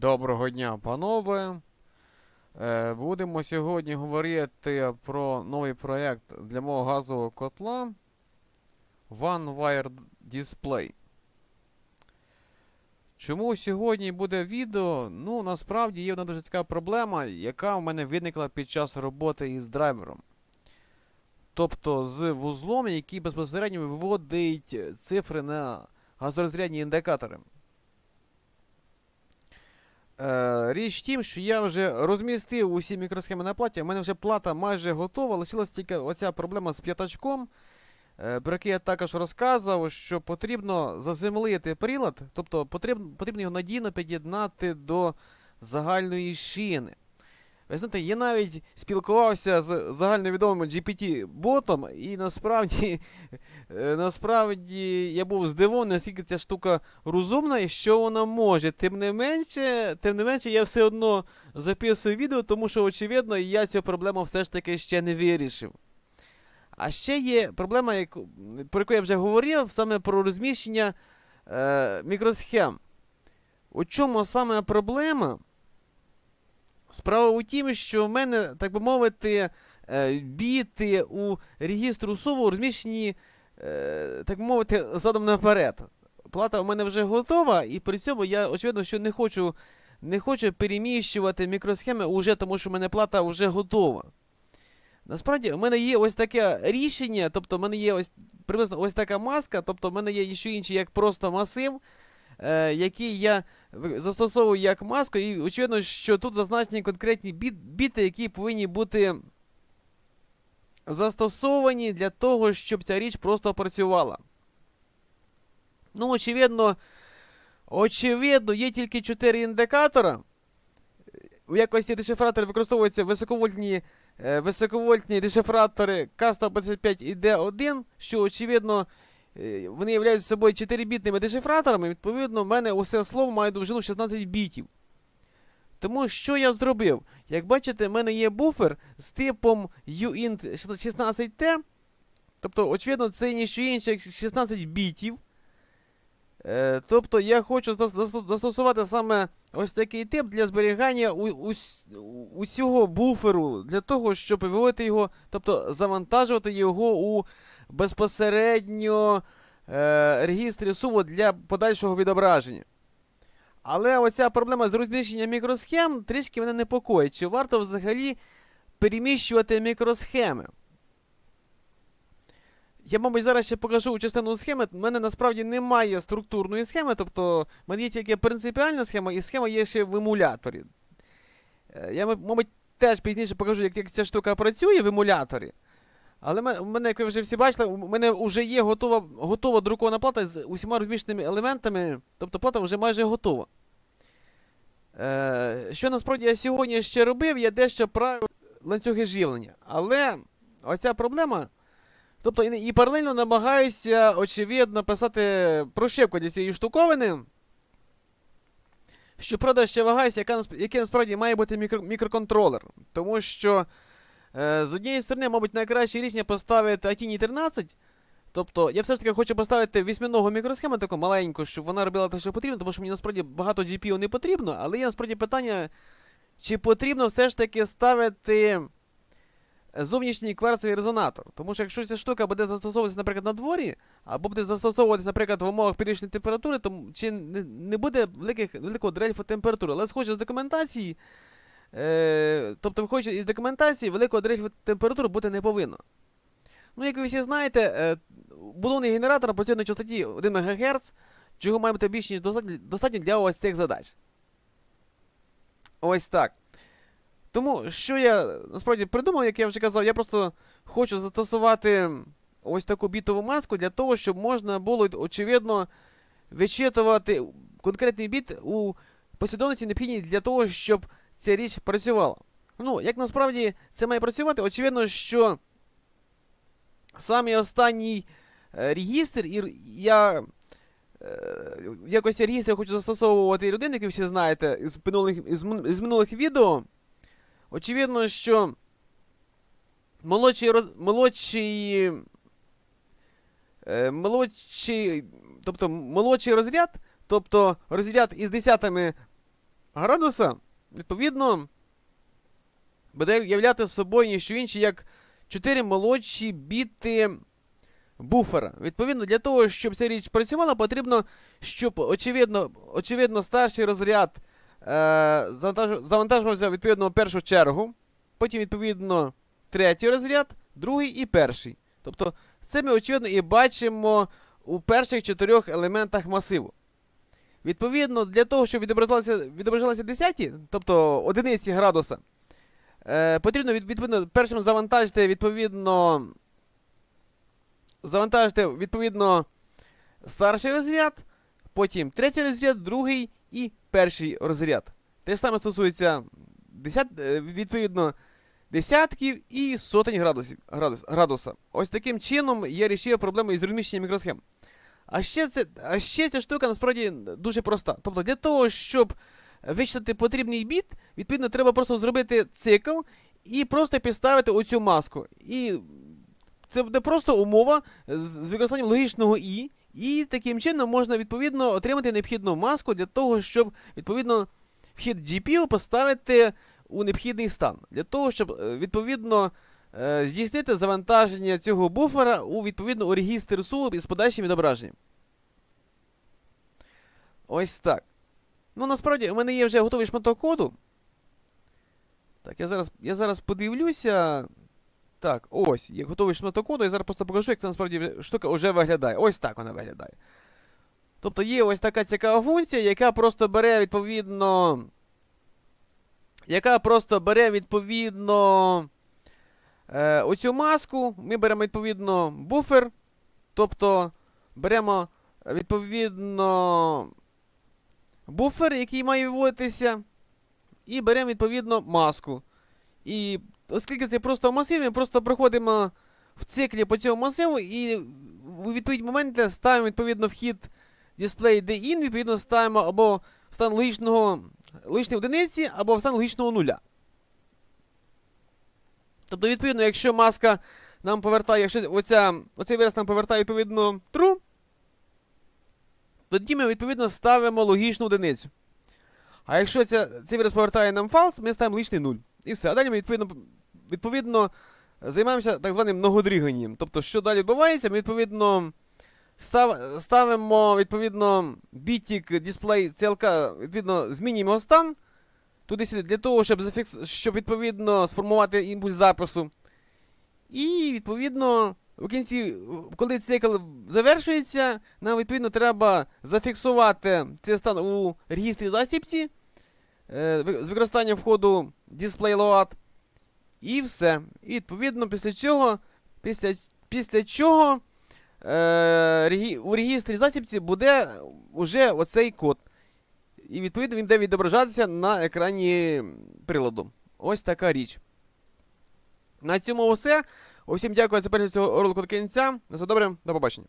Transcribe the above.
Доброго дня, панове. Е, Будемо сьогодні говорити про новий проєкт для мого газового котла One Wire Display. Чому сьогодні буде відео? Ну, насправді є одна дуже цікава проблема, яка в мене виникла під час роботи із драйвером. Тобто з вузлом, який безпосередньо виводить цифри на газорозрядні індикатори. Е, річ в тім, що я вже розмістив усі мікросхеми на платі. У мене вже плата майже готова. Лишилась тільки оця проблема з п'ятачком, е, про який я також розказував, що потрібно заземлити прилад, тобто потрібно його надійно під'єднати до загальної шини. Ви знаєте, я навіть спілкувався з загальновідомим GPT-ботом, і насправді, е, насправді я був здивований, наскільки ця штука розумна і що вона може. Тим не менше, тим не менше, я все одно записую відео, тому що, очевидно, я цю проблему все ж таки ще не вирішив. А ще є проблема, про яку я вже говорив, саме про розміщення е, мікросхем. У чому саме проблема? Справа у тім, що в мене, так би мовити, е, біти у регістру суву розміщені, е, так би мовити, задом наперед. Плата у мене вже готова, і при цьому я, очевидно, що не хочу, не хочу переміщувати мікросхеми уже, тому що в мене плата вже готова. Насправді, у мене є ось таке рішення, тобто в мене є ось приблизно ось така маска, тобто в мене є ще інший як просто масив, е, який я застосовую як маску, і очевидно, що тут зазначені конкретні біт, біти, які повинні бути застосовані для того, щоб ця річ просто працювала. Ну, очевидно, очевидно, є тільки 4 індикатора. У якості дешифраторів використовуються високовольтні, е, високовольтні дешифратори K155 і D1, що, очевидно, вони являють собою 4-бітними дешифраторами, відповідно, в мене усе слово має довжину 16 бітів. Тому що я зробив? Як бачите, в мене є буфер з типом uint 16T. Тобто, очевидно, це ніщо інше, як 16 бітів. Е, тобто я хочу застосувати саме ось такий тип для зберігання ус- усього буферу, для того, щоб виводити його, тобто завантажувати його у безпосередньо е, регістрі суву для подальшого відображення. Але оця проблема з розміщенням мікросхем трішки мене непокоїть. Чи варто взагалі переміщувати мікросхеми? Я, мабуть, зараз ще покажу частину схеми. У мене насправді немає структурної схеми, тобто в мене є тільки принципіальна схема, і схема є ще в емуляторі. Е, Я, мабуть, теж пізніше покажу, як, як ця штука працює в емуляторі. Але у мене, як ви вже всі бачили, у мене вже є готова, готова друкована плата з усіма розміщеними елементами, тобто плата вже майже готова. Е, що насправді я сьогодні ще робив, я дещо правив ланцюги живлення. Але оця проблема. Тобто і, і паралельно намагаюся, очевидно, писати прошивку для цієї штуковини. Щоправда, ще вагаюся, яка, який насправді має бути мікро, мікроконтролер. Тому що е, з однієї сторони, мабуть, найкраще рішення поставити Atini 13. Тобто, я все ж таки хочу поставити вісьминогу мікросхему таку маленьку, щоб вона робила те, що потрібно, тому що мені насправді багато GPU не потрібно, але є насправді питання, чи потрібно все ж таки ставити зовнішній кварцевий резонатор. Тому що якщо ця штука буде застосовуватися, наприклад, на дворі, або буде застосовуватися, наприклад, в умовах підвищеної температури, то чи не, буде великих, великого дрельфу температури. Але схоже з документації, е, тобто, виходячи із документації, великого дрельфу температури бути не повинно. Ну, як ви всі знаєте, е, булонний генератор працює на частоті 1 МГц, чого має бути більш ніж достатньо для ось цих задач. Ось так. Тому що я насправді придумав, як я вже казав, я просто хочу застосувати ось таку бітову маску для того, щоб можна було, очевидно, вичитувати конкретний біт у послідовності необхідній для того, щоб ця річ працювала. Ну, як насправді це має працювати, очевидно, що самий останній е, регістр, і я е, якось регістр хочу застосовувати і родин, як всі знаєте, із минулих, із, із минулих відео. Очевидно, що молодший, роз... молодший, е, молодший, тобто молодший розряд, тобто розряд із десятими градуса, відповідно, буде являти собою ніщо інше, як 4 молодші біти буфера. Відповідно, для того, щоб ця річ працювала, потрібно, щоб очевидно, очевидно старший розряд завантажувався відповідно першу чергу, потім, відповідно, третій розряд, другий і перший. Тобто, це ми очевидно і бачимо у перших чотирьох елементах масиву. Відповідно, для того, щоб відображалися, відображалися десяті, тобто одиниці градуса, е, потрібно відповідно першим завантажити відповідно. Завантажити відповідно старший розряд, потім третій розряд, другий і перший розряд. Те ж саме стосується десят, е, відповідно десятків і сотень градусів, градус, градуса. Ось таким чином я рішив проблему із розміщенням мікросхем. А ще, це, а ще ця штука насправді дуже проста. Тобто для того, щоб вичитати потрібний біт, відповідно, треба просто зробити цикл і просто підставити оцю маску. І це буде просто умова з з використанням логічного і, і таким чином можна відповідно отримати необхідну маску для того, щоб відповідно вхід GPU поставити у необхідний стан. Для того, щоб е, відповідно е, здійснити завантаження цього буфера у відповідно у регістр SU із подальшим відображенням. Ось так. Ну, насправді, у мене є вже готовий шматок коду. Так, я зараз, я зараз подивлюся. Так, ось, є готовий шматок коду, я зараз просто покажу, як це насправді штука вже виглядає. Ось так вона виглядає. Тобто є ось така цікава функція, яка просто бере відповідно. Яка просто бере відповідно. Е, оцю маску. Ми беремо відповідно буфер. Тобто беремо відповідно буфер, який має виводитися. І беремо відповідно маску. І оскільки це просто масив, ми просто проходимо в циклі по цьому масиву і у відповідь моменті ставимо відповідно вхід display DIN, відповідно ставимо або в стан логічного логічної одиниці, або в стан логічного нуля. Тобто, відповідно, якщо маска нам повертає, якщо оця, оцей вираз нам повертає відповідно true, тоді ми відповідно ставимо логічну одиницю. А якщо ця, цей вираз повертає нам false, ми ставимо логічний 0. І все. А далі ми відповідно, відповідно займаємося так званим многодріганням. Тобто, що далі відбувається, ми відповідно став, ставимо відповідно бітік дисплей CLK, відповідно, змінюємо стан. Туди для того, щоб зафікс... щоб відповідно сформувати імпульс запису. І відповідно, у кінці, коли цикл завершується, нам відповідно треба зафіксувати цей стан у регістрі засібці е, з використанням входу DisplayLoad. І все. І відповідно після чого, після, після чого е, у регістрі засібці буде уже оцей код. І відповідно він буде відображатися на екрані приладу. Ось така річ. На цьому все. Усім дякую за перегляд цього ролику до кінця. На все добре, до побачення.